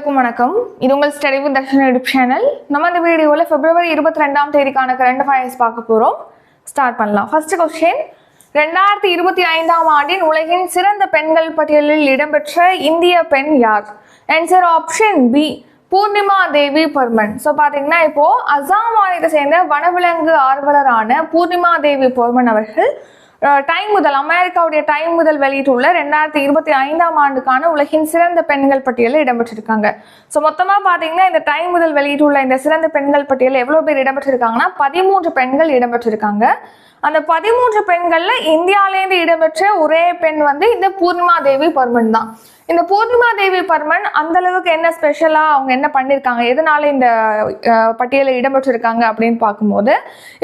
எல்லோருக்கும் வணக்கம். இது உங்கள் study with Darshan YouTube channel. நம்ம இந்த வீடியோவில் பிப்ரவரி இருபத்தி ரெண்டாம் தேதிக்கான கரண்ட் அஃபேர்ஸ் பார்க்க போகிறோம் ஸ்டார்ட் பண்ணலாம். ஃபர்ஸ்ட் கொஸ்டின் ரெண்டாயிரத்தி இருபத்தி ஐந்தாம் ஆண்டின் உலகின் சிறந்த பெண்கள் பட்டியலில் இடம்பெற்ற இந்திய பெண் யார்? Answer option B Purnima Devi Barman. So பார்த்தீங்கன்னா இப்போ அசாம் மாநிலத்தை சேர்ந்த வனவிலங்கு ஆர்வலரான பூர்ணிமா தேவி பர்மன் அவர்கள் டைம் முதல் அமெரிக்காவுடைய டைம் முதல் வெளியிட்டுள்ள ரெண்டாயிரத்தி இருபத்தி ஐந்தாம் ஆண்டுக்கான உலகின் சிறந்த பெண்கள் பட்டியலில் இடம்பெற்றிருக்காங்க. ஸோ மொத்தமாக பார்த்தீங்கன்னா இந்த டைம் முதல் வெளியிட்டுள்ள இந்த சிறந்த பெண்கள் பட்டியலில் எவ்வளோ பேர் இடம்பெற்றிருக்காங்கன்னா பதிமூன்று பெண்கள் இடம்பெற்றிருக்காங்க. அந்த பதிமூன்று பெண்கள்ல இந்தியாவிலேருந்து இடம்பெற்ற ஒரே பெண் வந்து இந்த பூர்ணிமா தேவி பர்மன் தான். இந்த பூர்ணிமா தேவி பர்மன் அந்த அளவுக்கு என்ன ஸ்பெஷலா அவங்க என்ன பண்ணியிருக்காங்க எதனால இந்த பட்டியலில் இடம்பெற்றிருக்காங்க அப்படின்னு பார்க்கும்போது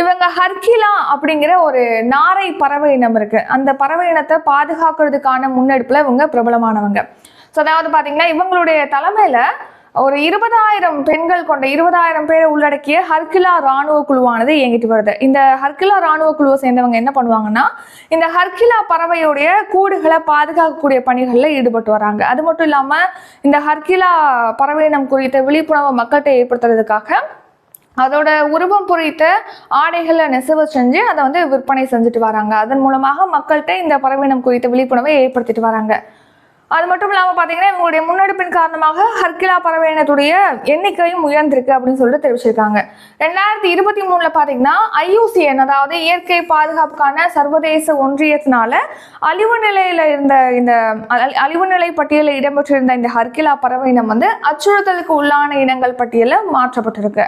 இவங்க ஹர்கிலா அப்படிங்கிற ஒரு நாரை பறவை இனம் இருக்கு. அந்த பறவை இனத்தை பாதுகாக்கிறதுக்கான முன்னெடுப்புல இவங்க பிரபலமானவங்க. ஸோ அதாவது பார்த்தீங்கன்னா இவங்களுடைய தலைமையில ஒரு இருபதாயிரம் பெண்கள் கொண்ட இருபதாயிரம் பேரை உள்ளடக்கிய ஹர்கிலா ராணுவ குழுவானது இயங்கிட்டு வருது. இந்த ஹர்கிலா ராணுவ குழுவை சேர்ந்தவங்க என்ன பண்ணுவாங்கன்னா இந்த ஹர்கிலா பறவையுடைய கூடுகளை பாதுகாக்கக்கூடிய பணிகளில் ஈடுபட்டு வராங்க. அது மட்டும் இல்லாம இந்த ஹர்கிலா பறவையினம் குறித்த விழிப்புணர்வு மக்கள்கிட்ட ஏற்படுத்துறதுக்காக அதோட உருவம் பொறித்த ஆடைகளை நெசவு செஞ்சு அதை வந்து விற்பனை செஞ்சுட்டு வராங்க. அதன் மூலமாக மக்கள்கிட்ட இந்த பறவையினம் குறித்த விழிப்புணர்வை ஏற்படுத்திட்டு வராங்க. அது மட்டும் இல்லாமல் பார்த்தீங்கன்னா இவங்களுடைய முன்னெடுப்பின் காரணமாக ஹர்கிலா பறவை இனத்துடைய எண்ணிக்கையும் உயர்ந்திருக்கு அப்படின்னு சொல்லிட்டு தெரிவிச்சிருக்காங்க. ரெண்டாயிரத்தி இருபத்தி மூணுல பார்த்தீங்கன்னா ஐயூசிஎன் அதாவது இயற்கை பாதுகாப்புக்கான சர்வதேச ஒன்றியத்தினால அழிவு நிலையில இருந்த இந்த அழி- அழிவு நிலை பட்டியலில் இடம்பெற்றிருந்த இந்த ஹர்கிலா பறவை இனம் வந்து அச்சுறுத்தலுக்கு உள்ளான இனங்கள் பட்டியலில் மாற்றப்பட்டிருக்கு.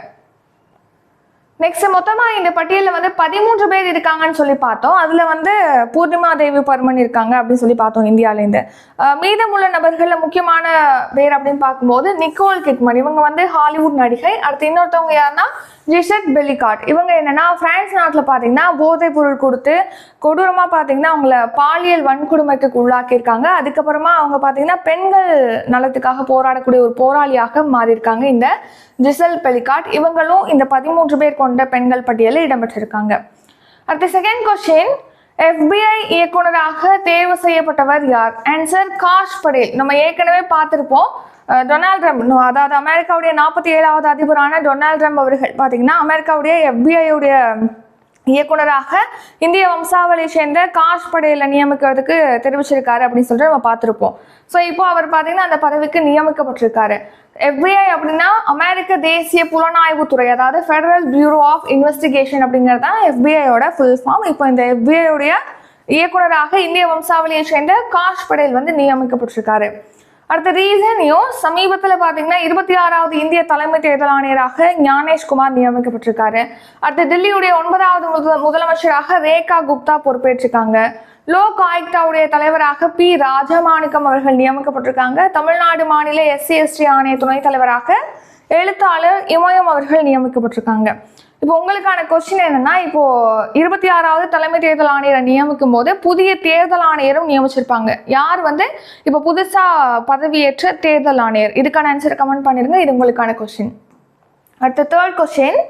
நெக்ஸ்ட் மொத்தமாக இந்த பட்டியலில் வந்து பதிமூன்று பேர் இருக்காங்கன்னு சொல்லி பார்த்தோம். அதில் வந்து பூர்ணிமா தேவி பர்மன் இருக்காங்க அப்படின்னு சொல்லி பார்த்தோம் இந்தியாவிலேருந்து. மீதமுள்ள நபர்களில் முக்கியமான பேர் அப்படின்னு பார்க்கும்போது நிக்கோல் கிட்மன். இவங்க வந்து ஹாலிவுட் நடிகை. அடுத்து இன்னொருத்தவங்க யாருன்னா ஜிஷட் பெலிகாட். இவங்க என்னன்னா பிரான்ஸ் நாட்டில் பார்த்தீங்கன்னா போதைப் பொருள் கொடுத்து கொடூரமாக பார்த்தீங்கன்னா அவங்கள பாலியல் வன்கொடுமைக்கு உள்ளாக்கியிருக்காங்க. அதுக்கப்புறமா அவங்க பார்த்தீங்கன்னா பெண்கள் நலத்துக்காக போராடக்கூடிய ஒரு போராளியாக மாறியிருக்காங்க இந்த ஜிசல் பெலிகாட். இவங்களும் இந்த பதிமூன்று பேர் கொண்ட பெண்கள் பட்டியலில் இடம்பெற்றிருக்காங்க. அடுத்த செகண்ட் கொஸ்டின் எஃபிஐ இயக்குனராக தேர்வு செய்யப்பட்டவர் யார்? ஆன்சர் காஷ் படேல். நம்ம ஏற்கனவே பார்த்துருப்போம். Donald Trump. அதாவது அமெரிக்காவுடைய நாற்பத்தி ஏழாவது அதிபரான டொனால்ட் ட்ரம்ப் அவர்கள். பார்த்தீங்கன்னா அமெரிக்காவுடைய எஃபிஐயுடைய இயக்குனராக இந்திய வம்சாவளியை சேர்ந்த காஷ் படேலை நியமிக்கிறதுக்கு தெரிவிச்சிருக்காரு அப்படின்னு சொல்லிட்டு நம்ம பார்த்துருப்போம். ஸோ இப்போ அவர் பார்த்தீங்கன்னா அந்த பதவிக்கு நியமிக்கப்பட்டிருக்காரு. எஃபிஐ அப்படின்னா அமெரிக்க தேசிய புலனாய்வுத்துறை அதாவது ஃபெடரல் பியூரோ ஆஃப் இன்வெஸ்டிகேஷன் அப்படிங்கிறது தான் எஃபிஐயோட ஃபுல் ஃபார்ம் இப்போ இந்த எஃபிஐயுடைய உடைய இயக்குனராக இந்திய வம்சாவளியை சேர்ந்த காஷ் படேல் வந்து நியமிக்கப்பட்டிருக்காரு. அடுத்த ரீசன் சமீபத்தில் பார்த்தீங்கன்னா இருபத்தி ஆறாவது இந்திய தலைமை தேர்தல் ஆணையராக ஞானேஷ்குமார் நியமிக்கப்பட்டிருக்காரு. அடுத்து தில்லியுடைய ஒன்பதாவது முத முதலமைச்சராக ரேகா குப்தா பொறுப்பேற்றிருக்காங்க. லோக் ஆயுக்தாவுடைய தலைவராக பி. ராஜமாணிக்கம் அவர்கள் நியமிக்கப்பட்டிருக்காங்க. தமிழ்நாடு மாநில எஸ்சி எஸ்டி ஆணைய துணைத் தலைவராக எழுத்தாளர் இமயம் அவர்கள் நியமிக்கப்பட்டிருக்காங்க. இப்போ உங்களுக்கான கொஸ்டின் என்னன்னா இப்போ இருபத்தி ஆறாவது தலைமை தேர்தல் ஆணையரை நியமிக்கும் போது புதிய தேர்தல் ஆணையரும் நியமிச்சிருப்பாங்க. யார் வந்து இப்போ புதுசா பதவியேற்ற தேர்தல் ஆணையர்? இதுக்கான ஆன்சர் கமெண்ட் பண்ணிருங்க இது உங்களுக்கான கொஸ்டின் அடுத்த தேர்ட் கொஸ்டின்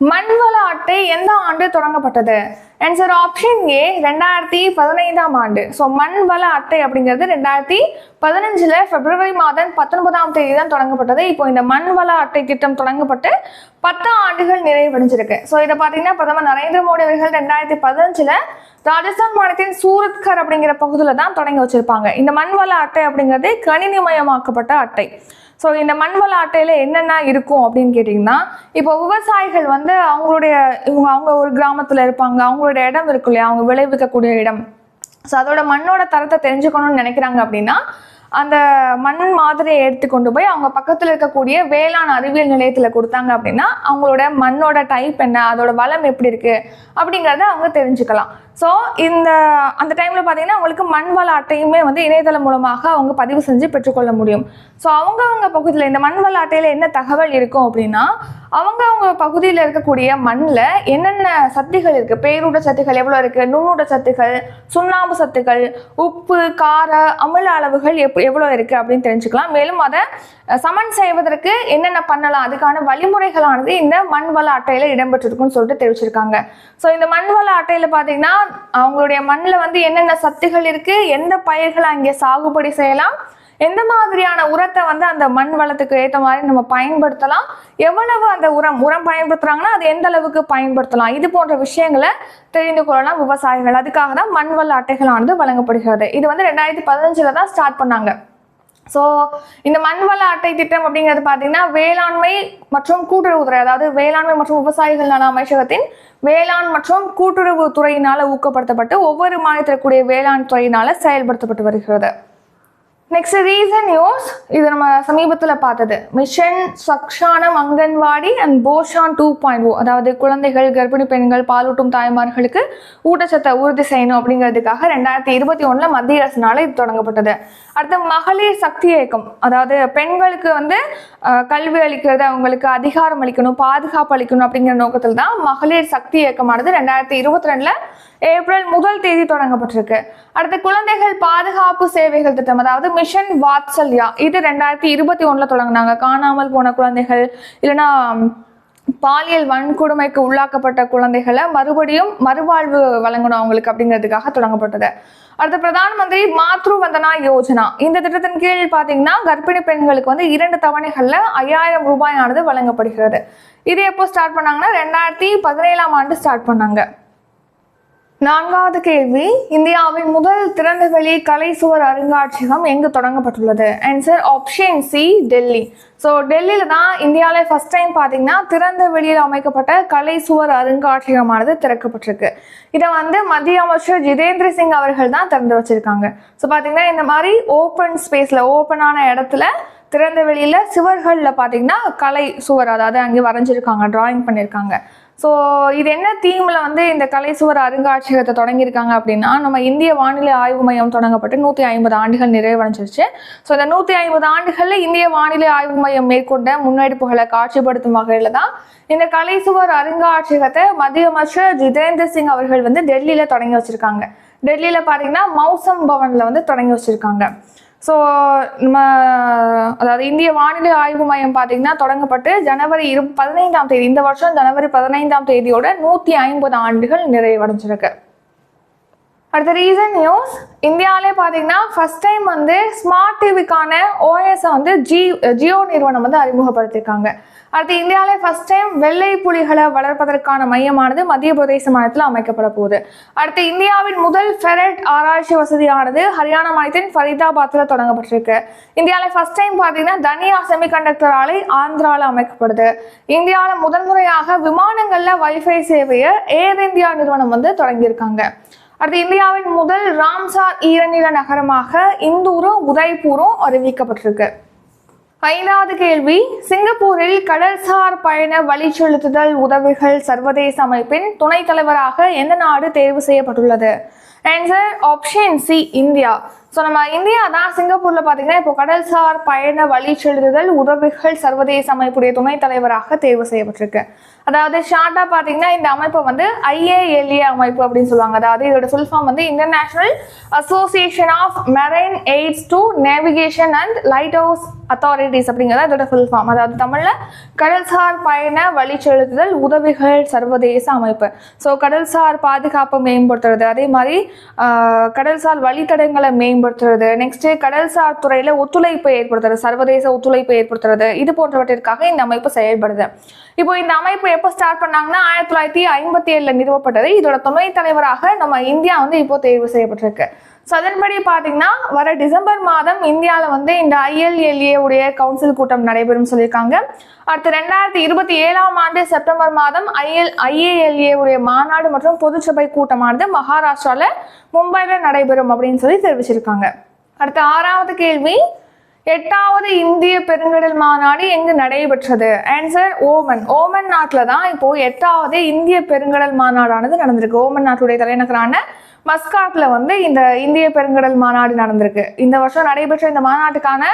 மண்வள அட்டை எந்த ஆண்டு தொடங்கப்பட்டது? ஆன்சர் ஆப்ஷன் ஏ ரெண்டாயிரத்தி பதினைந்தாம் ஆண்டு. ஸோ மண்வள அட்டை அப்படிங்கிறது ரெண்டாயிரத்தி பதினஞ்சில் பிப்ரவரி மாதம் பத்தொன்பதாம் தேதி தான் தொடங்கப்பட்டது. இப்போ இந்த மண்வள அட்டை திட்டம் தொடங்கப்பட்டு பத்து ஆண்டுகள் நிறைவடைஞ்சிருக்கு. ஸோ இதை பார்த்தீங்கன்னா பிரதமர் நரேந்திர மோடி அவர்கள் ரெண்டாயிரத்தி பதினஞ்சில் ராஜஸ்தான் மாநிலத்தின் சூரத்கர் அப்படிங்கிற பகுதியில் தான் தொடங்கி வச்சிருப்பாங்க. இந்த மண்வள அட்டை அப்படிங்கிறது கணினிமயமாக்கப்பட்ட அட்டை. ஸோ இந்த மண்வள அட்டையில் என்னென்ன இருக்கும் அப்படின்னு கேட்டிங்கன்னா இப்போ விவசாயிகள் வந்து அவங்களுடைய இவங்க அவங்க ஒரு கிராமத்தில் இருப்பாங்க. அவங்களுடைய இடம் இருக்கு இல்லையா? அவங்க விளைவிக்கக்கூடிய இடம். ஸோ அதோட மண்ணோட தரத்தை தெரிஞ்சுக்கணும்னு நினைக்கிறாங்க அப்படின்னா அந்த மண் மாதிரியை எடுத்து கொண்டு போய் அவங்க பக்கத்தில் இருக்கக்கூடிய வேளாண் அறிவியல் நிலையத்தில் கொடுத்தாங்க அப்படின்னா அவங்களோட மண்ணோட டைப் என்ன அதோட வளம் எப்படி இருக்குது அப்படிங்கிறத அவங்க தெரிஞ்சுக்கலாம். ஸோ இந்த அந்த டைமில் பார்த்தீங்கன்னா அவங்களுக்கு மண் வள அட்டையுமே வந்து இணையதளம் மூலமாக அவங்க பதிவு செஞ்சு பெற்றுக்கொள்ள முடியும். ஸோ அவங்கவுங்க பகுதியில் இந்த மண் வள அட்டையில் என்ன தகவல் இருக்கும் அப்படின்னா அவங்கவுங்க பகுதியில் இருக்கக்கூடிய மண்ணில் என்னென்ன சத்துகள் இருக்குது பேரூட்ட சத்துகள் எவ்வளோ இருக்குது நுண்ணூட்ட சத்துகள் சுண்ணாம்பு சத்துக்கள் உப்பு கார அமில அளவுகள் எப் எவ்வளோ இருக்குது அப்படின்னு தெரிஞ்சுக்கலாம். மேலும் அதை சமன் செய்வதற்கு என்னென்ன பண்ணலாம்? அதுக்கான வழிமுறைகளானது இந்த மண் வள அட்டையில் இடம்பெற்றிருக்குன்னு சொல்லிட்டு தெரிவிச்சிருக்காங்க. ஸோ இந்த மண் வள அட்டையில் பார்த்தீங்கன்னா அவங்களுடைய மண்ணில் வந்து என்னென்ன சத்துகள் இருக்குது எந்த பயிர்களை அங்கே சாகுபடி செய்யலாம் எந்த மாதிரியான உரத்தை வந்து அந்த மண் வளத்துக்கு ஏற்ற மாதிரி நம்ம பயன்படுத்தலாம் எவ்வளவு அந்த உரம் உரம் பயன்படுத்துறாங்கன்னா அது எந்த அளவுக்கு பயன்படுத்தலாம் இது போன்ற விஷயங்களை தெரிந்து கொள்ளலாம் விவசாயிகள். அதுக்காக தான் மண் வள அட்டைகளானது வழங்கப்படுகிறது. இது வந்து ரெண்டாயிரத்தி பதினஞ்சுல தான் ஸ்டார்ட் பண்ணாங்க. ஸோ இந்த மண்வள அட்டை திட்டம் அப்படிங்கிறது பார்த்தீங்கன்னா வேளாண்மை மற்றும் கூட்டுறவுத்துறை அதாவது வேளாண்மை மற்றும் விவசாயிகள் நல அமைச்சகத்தின் வேளாண் மற்றும் கூட்டுறவு துறையினால் ஊக்கப்படுத்தப்பட்டு ஒவ்வொரு மாநிலத்தில் கூடிய வேளாண் துறையினால் செயல்படுத்தப்பட்டு வருகிறது. நெக்ஸ்ட் ரீசன் நியூஸ் இது நம்ம சமீபத்தில் பார்த்தது. Mission Saksham Anganwadi and Poshan two point O அதாவது குழந்தைகள் கர்ப்பிணி பெண்கள் பாலூட்டும் தாய்மார்களுக்கு ஊட்டச்சத்தை உறுதி செய்யணும் அப்படிங்கிறதுக்காக ரெண்டாயிரத்தி இருபத்தி ஒன்றில் மத்திய அரசினால இது தொடங்கப்பட்டது. அடுத்து மகளிர் சக்தி இயக்கம். அதாவது பெண்களுக்கு வந்து கல்வி அளிக்கிறது அவங்களுக்கு அதிகாரம் அளிக்கணும் பாதுகாப்பு அளிக்கணும் அப்படிங்கிற நோக்கத்தில் தான் மகளிர் சக்தி இயக்கமானது ரெண்டாயிரத்தி இருபத்தி ரெண்டில் ஏப்ரல் முதல் தேதி தொடங்கப்பட்டிருக்கு. அடுத்து குழந்தைகள் பாதுகாப்பு சேவைகள் திட்டம் அதாவது மிஷன் வாத்சல்யா. இது ரெண்டாயிரத்தி இருபத்தி ஒண்ணுல தொடங்கினாங்க. காணாமல் போன குழந்தைகள் இல்லைன்னா பாலியல் வன்கொடுமைக்கு உள்ளாக்கப்பட்ட குழந்தைகளை மறுபடியும் மறுவாழ்வு வழங்கணும் அவங்களுக்கு அப்படிங்கிறதுக்காக தொடங்கப்பட்டது. அடுத்து பிரதான் மந்திரி மாத்ரு வந்தனா யோஜனா. இந்த திட்டத்தின் கீழ் பார்த்தீங்கன்னா கர்ப்பிணி பெண்களுக்கு வந்து இரண்டு தவணைகள்ல ஐயாயிரம் ரூபாயானது வழங்கப்படுகிறது. இது எப்போ ஸ்டார்ட் பண்ணாங்கன்னா ரெண்டாயிரத்தி பதினேழாம் ஆண்டு ஸ்டார்ட் பண்ணாங்க. நான்காவது கேள்வி இந்தியாவின் முதல் திறந்தவெளி கலை சுவர் அருங்காட்சியகம் எங்கு தொடங்கப்பட்டுள்ளது? Answer option C Delhi. So டெல்லியில் தான் இந்தியாவில் ஃபர்ஸ்ட் டைம் பார்த்தீங்கன்னா திறந்த வெளியில் அமைக்கப்பட்ட கலை சுவர் அருங்காட்சியகமானது திறக்கப்பட்டிருக்கு. இதை வந்து மத்திய அமைச்சர் ஜிதேந்திர சிங் அவர்கள் தான் திறந்து வச்சிருக்காங்க. ஸோ பார்த்தீங்கன்னா இந்த மாதிரி ஓப்பன் ஸ்பேஸில் ஓப்பனான இடத்துல திறந்த வெளியில் சுவர்களில் பார்த்தீங்கன்னா கலை சுவர் அதாவது அங்கே வரைஞ்சிருக்காங்க டிராயிங் பண்ணியிருக்காங்க ஸோ இது என்ன தீமில் வந்து இந்த கலைசுவர் அருங்காட்சியகத்தை தொடங்கியிருக்காங்க அப்படின்னா நம்ம இந்திய வானிலை ஆய்வு மையம் தொடங்கப்பட்டு நூற்றி ஐம்பது ஆண்டுகள் நிறைவடைஞ்சிருச்சு. ஸோ இந்த நூற்றி ஐம்பது ஆண்டுகளில் இந்திய வானிலை ஆய்வு மையம் மேற்கொண்ட முன்னெடுப்புகளை காட்சிப்படுத்தும் வகையில் தான் இந்த கலைசுவர் அருங்காட்சியகத்தை மத்திய அமைச்சர் ஜிதேந்திர சிங் அவர்கள் வந்து டெல்லியில் தொடங்கி வச்சுருக்காங்க. டெல்லியில் பார்த்தீங்கன்னா மௌசம் பவனில் வந்து தொடங்கி வச்சுருக்காங்க. ஸோ நம்ம அதாவது இந்திய வானிலை ஆய்வு மையம் பார்த்தீங்கன்னா தொடங்கப்பட்டு ஜனவரி இரு பதினைந்தாம் தேதி இந்த வருஷம் ஜனவரி பதினைந்தாம் தேதியோட நூற்றி ஐம்பது ஆண்டுகள் நிறைவடைஞ்சிருக்கு. அடுத்த ரீசன் நியூஸ் இந்தியாவிலே பார்த்தீங்கன்னா ஃபஸ்ட் டைம் வந்து ஸ்மார்ட் டிவிக்கான ஓஎஸை வந்து ஜி ஜியோ நிறுவனம் வந்து அறிமுகப்படுத்தியிருக்காங்க. அடுத்து இந்தியாவிலே ஃபர்ஸ்ட் டைம் வெள்ளை புலிகளை வளர்ப்பதற்கான மையமானது மத்திய பிரதேச மாநிலத்தில் அமைக்கப்பட போகுது. அடுத்து இந்தியாவின் முதல் ஃபெரட் ஆராய்ச்சி வசதியானது ஹரியானா மாநிலத்தின் ஃபரிதாபாத்தில் தொடங்கப்பட்டிருக்கு. இந்தியாவில் ஃபர்ஸ்ட் டைம் பார்த்தீங்கன்னா தனியா செமிகண்டக்டர் ஆலை ஆந்திராவில் அமைக்கப்படுது. இந்தியாவில் முதன்முறையாக விமானங்களில் வைஃபை சேவையை ஏர் இந்தியா நிறுவனம் வந்து தொடங்கியிருக்காங்க. அடுத்து இந்தியாவின் முதல் ராம்சார் ஈரநில நகரமாக இந்தூரும் உதய்பூரும் அறிவிக்கப்பட்டிருக்கு. ஐந்தாவது கேள்வி சிங்கப்பூரில் கடல்சார் பயண வழி செலுத்துதல் உதவிகள் சர்வதேச அமைப்பின் துணைத் தலைவராக எந்த நாடு தேர்வு செய்யப்பட்டுள்ளது? Answer option C India. So நம்ம இந்தியா தான் சிங்கப்பூரில் பார்த்தீங்கன்னா இப்போ கடல்சார் பயண வழி செலுத்துதல் உதவிகள் சர்வதேச அமைப்புடைய துணைத் தலைவராக தேர்வு செய்யப்பட்டிருக்கு. அதாவது ஷார்ட்டா பார்த்தீங்கன்னா இந்த அமைப்பு வந்து ஐஏஎல்ஏ அமைப்பு அப்படின்னு சொல்லுவாங்க. அதாவது இதோட ஃபுல் ஃபார்ம் வந்து international association of marine aids to navigation and lighthouse authorities அப்படிங்கிறது இதோட ஃபுல் ஃபார்ம் அதாவது தமிழ்ல கடல்சார் பயண வழிச்செலுத்துதல் உதவிகள் சர்வதேச அமைப்பு. ஸோ கடல்சார் பாதுகாப்பை மேம்படுத்துறது. அதே மாதிரி கடல்சார் வழித்தடங்களை மேம்படுத்துறது. நெக்ஸ்ட் கடல்சார் துறையில ஒத்துழைப்பு ஏற்படுத்துறது. சர்வதேச ஒத்துழைப்பு ஏற்படுத்துறது. இது போன்றவற்றிற்காக இந்த அமைப்பு செயல்படுது. இப்போ இந்த அமைப்பு எப்போ ஸ்டார்ட் பண்ணாங்கன்னா ஆயிரத்தி தொள்ளாயிரத்தி ஐம்பத்தி ஏழில் நிறுவப்பட்டது. இதோட துணைத் தலைவராக நம்ம இந்தியா வந்து இப்போ தேர்வு செய்யப்பட்டிருக்கு. ஸோ அதன்படி பார்த்தீங்கன்னா வர டிசம்பர் மாதம் இந்தியாவில் வந்து இந்த ஐஎல்எல்ஏ உடைய கவுன்சில் கூட்டம் நடைபெறும் சொல்லியிருக்காங்க. அடுத்து ரெண்டாயிரத்தி இருபத்தி ஏழாம் ஆண்டு செப்டம்பர் மாதம் ஐஎல் ஐஏஎல்ஏ உடைய மாநாடு மற்றும் பொதுச்சபை கூட்டமானது மகாராஷ்டிராவில் மும்பையில் நடைபெறும் அப்படின்னு சொல்லி தெரிவிச்சிருக்காங்க. அடுத்த ஆறாவது கேள்வி எட்டாவது இந்திய பெருங்கடல் மாநாடு எங்கு நடைபெற்றது? ஆன்சர் ஓமன் ஓமன் நாட்டில் தான் இப்போ எட்டாவது இந்திய பெருங்கடல் மாநாடானது நடந்திருக்கு. ஓமன் நாட்டுடைய தலைநகரான மஸ்காட்டில் வந்து இந்த இந்திய பெருங்கடல் மாநாடு நடந்திருக்கு. இந்த வருஷம் நடைபெற்ற இந்த மாநாட்டுக்கான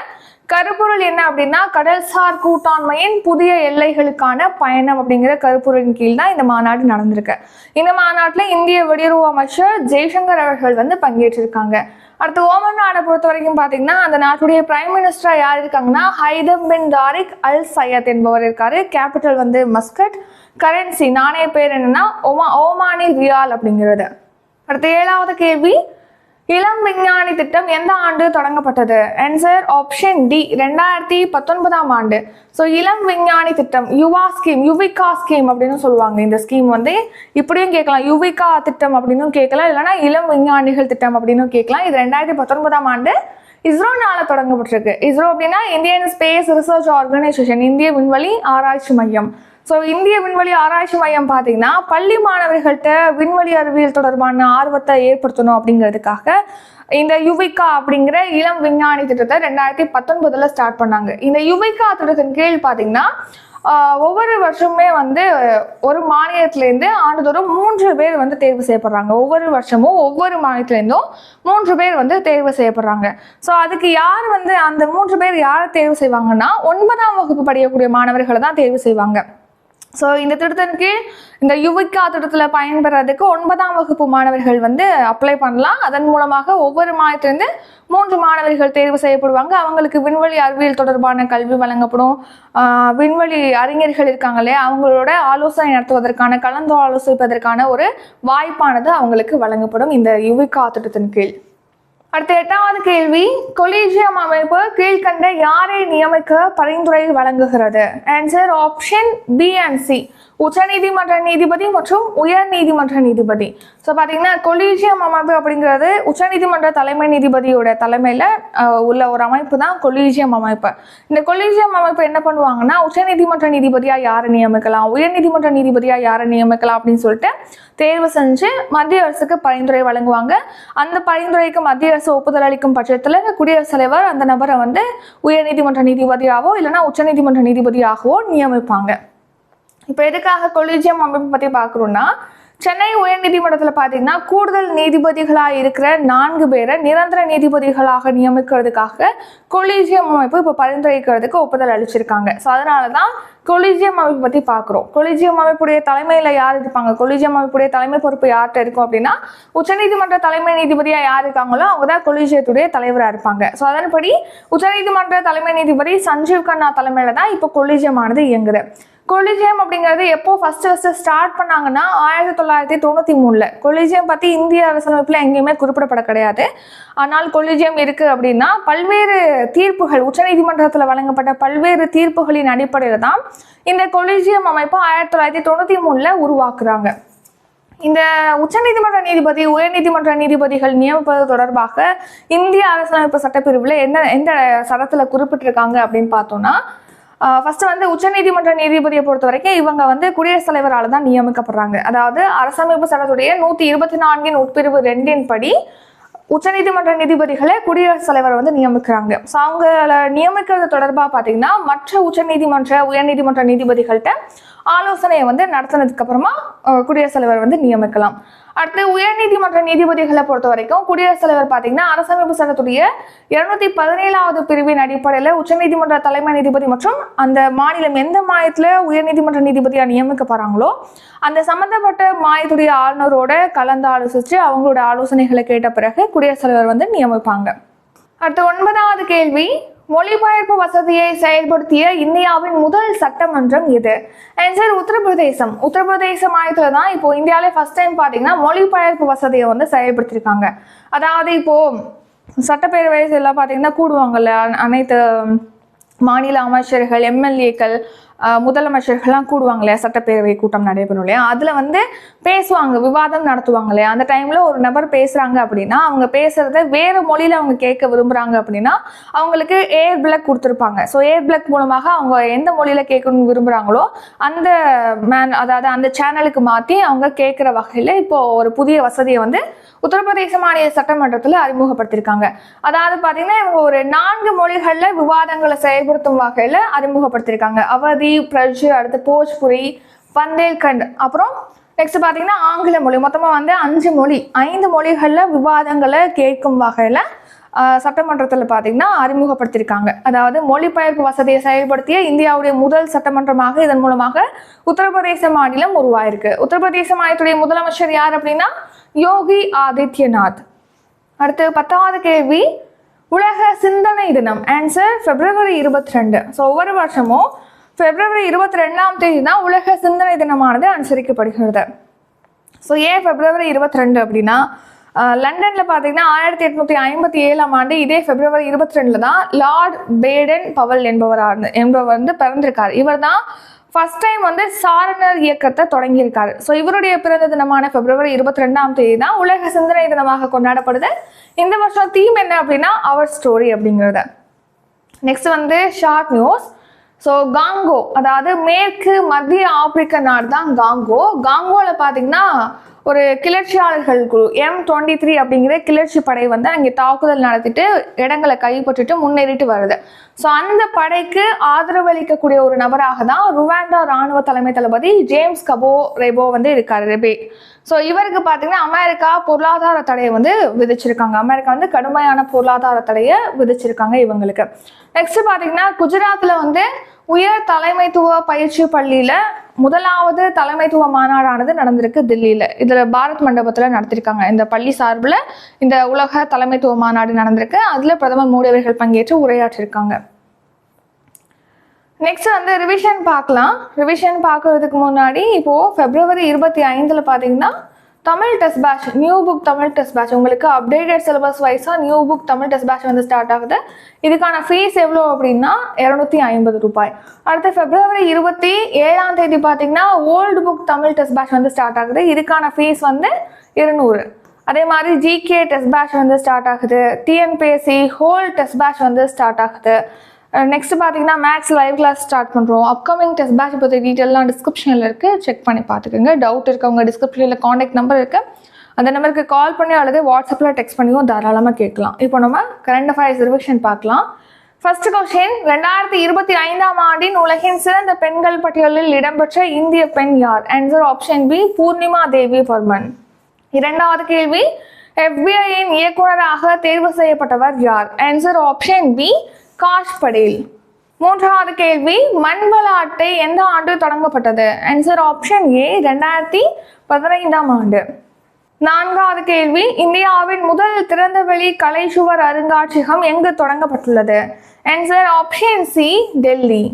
கருப்பொருள் என்ன அப்படின்னா கடல்சார் கூட்டாண்மையின் புதிய எல்லைகளுக்கான பயணம் அப்படிங்கிற கருப்பொருளின் கீழ் தான் இந்த மாநாடு நடந்திருக்கு. இந்த மாநாட்டில் இந்திய வெளியுறவு அமைச்சர் ஜெய்சங்கர் அவர்கள் வந்து பங்கேற்றிருக்காங்க. அடுத்து ஓமன் நாடை பொறுத்த வரைக்கும் பார்த்தீங்கன்னா அந்த நாட்டுடைய பிரைம் மினிஸ்டராக யார் இருக்காங்கன்னா Haitham bin Tariq Al Said என்பவர் இருக்காரு. கேபிட்டல் வந்து மஸ்கட். கரன்சி நாணய பேர் என்னன்னா ஒமா ஓமானி ரியால் அப்படிங்கிறது. அடுத்து ஏழாவது கேள்வி இளம் விஞ்ஞானி திட்டம் எந்த ஆண்டு தொடங்கப்பட்டது? ஆன்சர் ஆப்ஷன் டி ரெண்டாயிரத்தி பத்தொன்பதாம் ஆண்டு. ஸோ இளம் விஞ்ஞானி திட்டம் யுவா ஸ்கீம் யுவிகா ஸ்கீம் அப்படின்னு சொல்லுவாங்க. இந்த ஸ்கீம் வந்து இப்படியும் கேட்கலாம். யுவிகா திட்டம் அப்படின்னு கேட்கலாம். இல்லைனா இளம் விஞ்ஞானிகள் திட்டம் அப்படின்னு கேட்கலாம். இது ரெண்டாயிரத்தி பத்தொன்பதாம் ஆண்டு இஸ்ரோனால தொடங்கப்பட்டிருக்கு. இஸ்ரோ அப்படின்னா இந்தியன் ஸ்பேஸ் ரிசர்ச் ஆர்கனைசேஷன் இந்திய விண்வெளி ஆராய்ச்சி மையம். ஸோ இந்திய விண்வெளி ஆராய்ச்சி மையம் பார்த்தீங்கன்னா பள்ளி மாணவர்கள்ட்ட விண்வெளி அறிவியல் தொடர்பான ஆர்வத்தை ஏற்படுத்தணும் அப்படிங்கிறதுக்காக இந்த யுவிகா அப்படிங்கிற இளம் விஞ்ஞானி திட்டத்தை ரெண்டாயிரத்தி பத்தொன்பதுல ஸ்டார்ட் பண்ணாங்க. இந்த யுவிகா திட்டத்தின் கீழ் பார்த்தீங்கன்னா ஒவ்வொரு வருஷமே வந்து ஒரு மாநிலத்திலேருந்து ஆண்டுதோறும் மூன்று பேர் வந்து தேர்வு செய்யப்படுறாங்க. ஒவ்வொரு வருஷமும் ஒவ்வொரு மாநிலத்திலேருந்தும் மூன்று பேர் வந்து தேர்வு செய்யப்படுறாங்க. ஸோ அதுக்கு யார் வந்து அந்த மூன்று பேர் யாரை தேர்வு செய்வாங்கன்னா ஒன்பதாம் வகுப்பு படிக்கக்கூடிய மாணவர்களை தான் தேர்வு செய்வாங்க. ஸோ இந்த திட்டத்தின் கீழ் இந்த யுவிகா திட்டத்தில் பயன்பெறதுக்கு ஒன்பதாம் வகுப்பு மாணவர்கள் வந்து அப்ளை பண்ணலாம். அதன் மூலமாக ஒவ்வொரு மாதத்திலிருந்து மூன்று மாணவர்கள் தேர்வு செய்யப்படுவாங்க. அவங்களுக்கு விண்வெளி அறிவியல் தொடர்பான கல்வி வழங்கப்படும். விண்வெளி அறிஞர்கள் இருக்காங்க இல்லையா? அவங்களோட ஆலோசனை நடத்துவதற்கான கலந்து ஆலோசிப்பதற்கான ஒரு வாய்ப்பானது அவங்களுக்கு வழங்கப்படும் இந்த யுவிகா திட்டத்தின் கீழ். அடுத்த எட்டாவது கேள்வி கொலீஜியம் அமைப்பு கீழ்கண்ட யாரை நியமிக்க பரிந்துரை வழங்குகிறது? Answer option B and C உச்சநீதிமன்ற நீதிபதி மற்றும் உயர் நீதிமன்ற நீதிபதி. ஸோ பார்த்தீங்கன்னா கொலீஜியம் அமைப்பு அப்படிங்கிறது உச்சநீதிமன்ற தலைமை நீதிபதியோட தலைமையில் உள்ள ஒரு அமைப்பு தான் கொலீஜியம் அமைப்பு. இந்த கொலீஜியம் அமைப்பு என்ன பண்ணுவாங்கன்னா உச்சநீதிமன்ற நீதிபதியாக யாரை நியமிக்கலாம் உயர்நீதிமன்ற நீதிபதியாக யாரை நியமிக்கலாம் அப்படின்னு சொல்லிட்டு தேர்வு செஞ்சு மத்திய அரசுக்கு பரிந்துரை வழங்குவாங்க. அந்த பரிந்துரைக்கு மத்திய அரசு ஒப்புதல் அளிக்கும் பட்சத்தில் குடியரசுத் தலைவர் அந்த நபரை வந்து உயர்நீதிமன்ற நீதிபதியாகவோ இல்லைனா உச்சநீதிமன்ற நீதிபதியாகவோ நியமிப்பாங்க. இப்போ எதுக்காக கொலிஜியம் அமைப்பு பற்றி பார்க்குறோம்னா சென்னை உயர்நீதிமன்றத்தில் பார்த்தீங்கன்னா கூடுதல் நீதிபதிகளாக இருக்கிற நான்கு பேரை நிரந்தர நீதிபதிகளாக நியமிக்கிறதுக்காக கொலீஜியம் அமைப்பு இப்போ பரிந்துரைக்கிறதுக்கு ஒப்புதல் அளிச்சிருக்காங்க. ஸோ அதனால தான் கொலிஜியம் அமைப்பு பற்றி பார்க்குறோம் கொலிஜியம் அமைப்புடைய தலைமையில் யார் இருப்பாங்க? கொலிஜியம் அமைப்புடைய தலைமை பொறுப்பு யார்கிட்ட இருக்கும் அப்படின்னா உச்சநீதிமன்ற தலைமை நீதிபதியாக யார் இருக்காங்களோ அவங்க தான் கொலீஜியத்துடைய தலைவராக இருப்பாங்க. ஸோ அதன்படி உச்சநீதிமன்ற தலைமை நீதிபதி சஞ்சீவ் கண்ணா தலைமையில் தான் இப்போ கொலிஜியமானது இயங்குது. கொலிஜியம் அப்படிங்கிறது எப்போ ஃபர்ஸ்ட் ஃபர்ஸ்ட் ஸ்டார்ட் பண்ணாங்கன்னா ஆயிரத்தி தொள்ளாயிரத்தி தொண்ணூற்றி மூணில். கொலிஜியம் பற்றி இந்திய அரசமைப்பில் எங்கேயுமே குறிப்பிடப்பட கிடையாது. ஆனால் கொலிஜியம் இருக்குது அப்படின்னா பல்வேறு தீர்ப்புகள் உச்சநீதிமன்றத்தில் வழங்கப்பட்ட பல்வேறு தீர்ப்புகளின் அடிப்படையில் தான் இந்த கொலிஜியம் அமைப்பு ஆயிரத்தி தொள்ளாயிரத்தி தொண்ணூற்றி மூணில் உருவாக்குறாங்க. இந்த உச்சநீதிமன்ற நீதிபதி உயர்நீதிமன்ற நீதிபதிகள் நியமிப்பது தொடர்பாக இந்திய அரசமைப்பு சட்டப்பிரிவில் எந்த எந்த சட்டத்தில் குறிப்பிட்டிருக்காங்க அப்படின்னு பார்த்தோம்னா ஃபர்ஸ்ட் வந்து உச்சநீதிமன்ற நீதிபதியை பொறுத்த வரைக்கும் இவங்க வந்து குடியரசுத் தலைவரால் தான் நியமிக்கப்படுறாங்க. அதாவது அரசமைப்பு சட்டத்துடைய நூற்றி இருபத்தி நான்கின் உட்பிரிவு ரெண்டின் படி உச்சநீதிமன்ற நீதிபதிகளை குடியரசுத் தலைவர் வந்து நியமிக்கிறாங்க. ஸோ அவங்கள நியமிக்கிறது தொடர்பாக பார்த்தீங்கன்னா மற்ற உச்சநீதிமன்ற உயர்நீதிமன்ற நீதிபதிகள்கிட்ட ஆலோசனையை வந்து நடத்தினதுக்கு அப்புறமா குடியரசுத் தலைவர் வந்து நியமிக்கலாம். அடுத்து உயர்நீதிமன்ற நீதிபதிகளை பொறுத்த வரைக்கும் குடியரசுத் தலைவர் பார்த்தீங்கன்னா அரசமைப்பு சட்டத்துடைய இருநூத்தி பதினேழாவது பிரிவின் அடிப்படையில் உச்சநீதிமன்ற தலைமை நீதிபதி மற்றும் அந்த மாநிலம் எந்த மாநிலத்தில் உயர்நீதிமன்ற நீதிபதியாக நியமிக்கப்படுறாங்களோ அந்த சம்பந்தப்பட்ட மாநிலத்துடைய ஆளுநரோட கலந்து ஆலோசித்து அவங்களோட ஆலோசனைகளை கேட்ட பிறகு குடியரசுத் தலைவர் வந்து நியமிப்பாங்க. அடுத்து ஒன்பதாவது கேள்வி மொழிபெயர்ப்பு வசதியை செயல்படுத்திய இந்தியாவின் முதல் சட்டமன்றம் இது. And sir Uttar Pradesh. உத்தரப்பிரதேசம் ஆயத்துல தான் இப்போ இந்தியாவிலே ஃபர்ஸ்ட் டைம் பார்த்தீங்கன்னா மொழிபெயர்ப்பு வசதியை வந்து செயல்படுத்தியிருக்காங்க அதாவது இப்போ சட்டப்பேரவை எல்லாம் பார்த்தீங்கன்னா கூடுவாங்கல்ல அனைத்து மாநில அமைச்சர்கள் எம்எல்ஏக்கள் முதலமைச்சர்கள்லாம் கூடுவாங்க இல்லையா? சட்டப்பேரவை கூட்டம் நடைபெறும் இல்லையா? அதில் வந்து பேசுவாங்க விவாதம் நடத்துவாங்க இல்லையா? அந்த டைமில் ஒரு நபர் பேசுகிறாங்க அப்படின்னா அவங்க பேசுகிறத வேறு மொழியில் அவங்க கேட்க விரும்புகிறாங்க அப்படின்னா அவங்களுக்கு ஏர் பிளக் கொடுத்துருப்பாங்க. ஸோ ஏர் பிளக் மூலமாக அவங்க எந்த மொழியில் கேட்கணும்னு விரும்புகிறாங்களோ அந்த மேன் அதாவது அந்த சேனலுக்கு மாற்றி அவங்க கேட்குற வகையில் இப்போது ஒரு புதிய வசதியை வந்து உத்தரப்பிரதேச மாநில சட்டமன்றத்தில் அறிமுகப்படுத்தியிருக்காங்க அதாவது பார்த்தீங்கன்னா இவங்க ஒரு நான்கு மொழிகளில் விவாதங்களை செயல்படுத்தும் வகையில் அறிமுகப்படுத்தியிருக்காங்க அவதி பிரஜ் அடுத்து போஜ்புரி பந்தேல்கண்ட். அப்புறம் நெக்ஸ்ட் பார்த்தீங்கன்னா ஆங்கில மொழி. மொத்தமாக வந்து அஞ்சு மொழி. ஐந்து மொழிகளில் விவாதங்களை கேட்கும் வகையில் சட்டமன்றத்தில் பார்த்தீங்கன்னா அறிமுகப்படுத்தியிருக்காங்க. அதாவது மொழிபெயர்ப்பு வசதியை செயல்படுத்திய இந்தியாவுடைய முதல் சட்டமன்றமாக இதன் மூலமாக உத்தரப்பிரதேச மாநிலம் உருவாயிருக்கு. உத்தரப்பிரதேச மாநிலத்துடைய முதலமைச்சர் யார் அப்படின்னா யோகி ஆதித்யநாத். அடுத்து பத்தாவது கேள்வி உலக சிந்தனை தினம். ஆன்சர் பிப்ரவரி இருபத்தி ரெண்டு. ஸோ ஒவ்வொரு வருஷமும் பிப்ரவரி இருபத்தி ரெண்டாம் தேதி தான் உலக சிந்தனை தினமானது அனுசரிக்கப்படுகிறது. ஸோ ஏன் பிப்ரவரி இருபத்தி ரெண்டு அப்படின்னா லண்டனில் பார்த்தீங்கன்னா ஆயிரத்தி எட்நூத்தி ஐம்பத்தி ஏழாம் ஆண்டு இதே பிப்ரவரி இருபத்தி ரெண்டில் தான் லார்ட் பேடன் பவல் என்பவராக என்பவர் வந்து பிறந்திருக்கார். இவர் தான் ஃபஸ்ட் டைம் வந்து சாரணர் இயக்கத்தை தொடங்கியிருக்காரு. ஸோ இவருடைய பிறந்த தினமான பிப்ரவரி இருபத்தி ரெண்டாம் தேதி தான் உலக சிந்தனை தினமாக கொண்டாடப்படுது. இந்த வருஷம் தீம் என்ன அப்படின்னா அவர் ஸ்டோரி அப்படிங்கிறத. நெக்ஸ்ட் வந்து ஷார்ட் நியூஸ் ஸோ காங்கோ அதாவது மேற்கு மத்திய ஆப்பிரிக்க நாடு தான் காங்கோ காங்கோவில் பார்த்தீங்கன்னா ஒரு கிளர்ச்சியாளர்கள் குழு எம் டுவெண்ட்டி த்ரீ அப்படிங்கிற கிளர்ச்சி படை வந்து அங்கே தாக்குதல் நடத்திட்டு இடங்களை கைப்பற்றிட்டு முன்னேறிட்டு வருது. ஸோ அந்த படைக்கு ஆதரவளிக்கக்கூடிய ஒரு நபராக தான் ருவாண்டா ராணுவ தலைமை தளபதி ஜேம்ஸ் கபோ ரெபோ வந்து இருக்காரு ரெபே. ஸோ இவருக்கு பார்த்தீங்கன்னா அமெரிக்கா பொருளாதார தடையை வந்து விதிச்சிருக்காங்க. அமெரிக்கா வந்து கடுமையான பொருளாதார தடையை விதிச்சிருக்காங்க இவங்களுக்கு. நெக்ஸ்ட் பார்த்தீங்கன்னா குஜராத்தில் வந்து உயர் தலைமைத்துவ பயிற்சி பள்ளியில் முதலாவது தலைமைத்துவ மாநாடானது நடந்திருக்கு தில்லியில். இதில் பாரத் மண்டபத்தில் நடத்திருக்காங்க. இந்த பள்ளி சார்பில் இந்த உலக தலைமைத்துவ மாநாடு நடந்திருக்கு. அதில் பிரதமர் மோடி அவர்கள் பங்கேற்று உரையாற்றிருக்காங்க. நெக்ஸ்ட் வந்து ரிவிஷன் பார்க்கலாம். ரிவிஷன் பார்க்கறதுக்கு முன்னாடி இப்போது ஃபெப்ரவரி இருபத்தி ஐந்தில் பார்த்தீங்கன்னா Tamil test batch new book Tamil test batch உங்களுக்கு அப்டேட்டட் சிலபஸ் வைஸாக new book Tamil test batch வந்து ஸ்டார்ட் ஆகுது. இதுக்கான ஃபீஸ் எவ்வளோ அப்படின்னா இரநூத்தி ஐம்பது ரூபாய். அடுத்து பிப்ரவரி இருபத்தி ஏழாம் தேதி பார்த்தீங்கன்னா old book Tamil test batch வந்து ஸ்டார்ட் ஆகுது. இதுக்கான ஃபீஸ் வந்து இருநூறு. அதே மாதிரி ஜிகே டெஸ்ட் பேட்ச் வந்து ஸ்டார்ட் ஆகுது. டிஎன்பிஎஸ்சி ஹோல் டெஸ்ட் பேட்ச் வந்து ஸ்டார்ட் ஆகுது. நெக்ஸ்ட் பார்த்தீங்கன்னா மேக்ஸ் லைவ் கிளாஸ் ஸ்டார்ட் பண்ணுறோம் அப்கமிங் டெஸ்ட் பேட்ச் பற்றி டீட்டெயிலாம் டிஸ்கிரிப்ஷனில் இருக்குது செக் பண்ணி பார்த்துக்கோங்க. டவுட் இருக்கவங்க டிஸ்கிரிப்ஷனில் காண்டாக்ட் நம்பர் இருக்குது அந்த நம்பருக்கு கால் பண்ணி அல்லது வாட்ஸ்அப்பில் டெக்ஸ்ட் பண்ணியும் தாராளமாக கேட்கலாம். இப்போ நம்ம கரண்ட் அஃபேர்ஸ் ரிவிஷன் பார்க்கலாம். ஃபர்ஸ்ட் கொஸ்டின் ரெண்டாயிரத்தி இருபத்தி ஐந்தாம் ஆண்டின் உலகின் சிறந்த பெண்கள் பட்டியலில் இடம்பெற்ற இந்திய பெண் யார்? Answer option B Purnima Devi Barman இரண்டாவது கேள்வி எஃபிஐயின் இயக்குனராக தேர்வு செய்யப்பட்டவர் யார்? Answer option B Kash Patel. மூன்றாவது கேள்வி மண்வள அட்டை எந்த ஆண்டு தொடங்கப்பட்டது? ஆன்சர் ஆப்ஷன் ஏ ரெண்டாயிரத்தி பதினைந்தாம் ஆண்டு. நான்காவது கேள்வி இந்தியாவின் முதல் திறந்தவெளி கலைச்சுவர் அருங்காட்சியகம் எங்கு தொடங்கப்பட்டுள்ளது? Answer option C Delhi.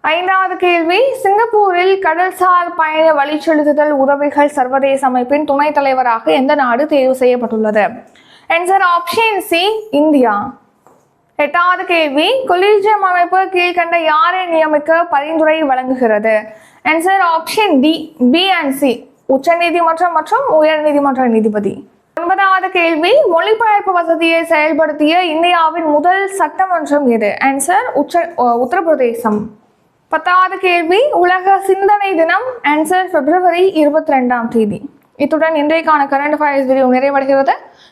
ஐந்தாவது கேள்வி சிங்கப்பூரில் கடல்சார் பயண வழிச்செலுத்துதல் உதவிகள் சர்வதேச அமைப்பின் துணைத் தலைவராக எந்த நாடு தேர்வு செய்யப்பட்டுள்ளது? Answer option C India. எட்டாவது கேள்வி கொலீஜியம் அமைப்பு கீழ்கண்ட யாரை நியமிக்க பரிந்துரை வழங்குகிறது? Answer option D B and C உச்சநீதிமன்றம் மற்றும் உயர்நீதிமன்ற நீதிபதி. ஒன்பதாவது கேள்வி மொழிபெயர்ப்பு வசதியை செயல்படுத்திய இந்தியாவின் முதல் சட்டமன்றம் எது? ஆன்சர் உச்ச உத்தரப்பிரதேசம். பத்தாவது கேள்வி உலக சிந்தனை தினம் ஆன்சர் பிப்ரவரி இருபத்தி ரெண்டாம் தேதி. இத்துடன் இன்றைக்கான கரண்ட் அஃபேர்ஸ் வீடியோ நிறைவடைகிறது.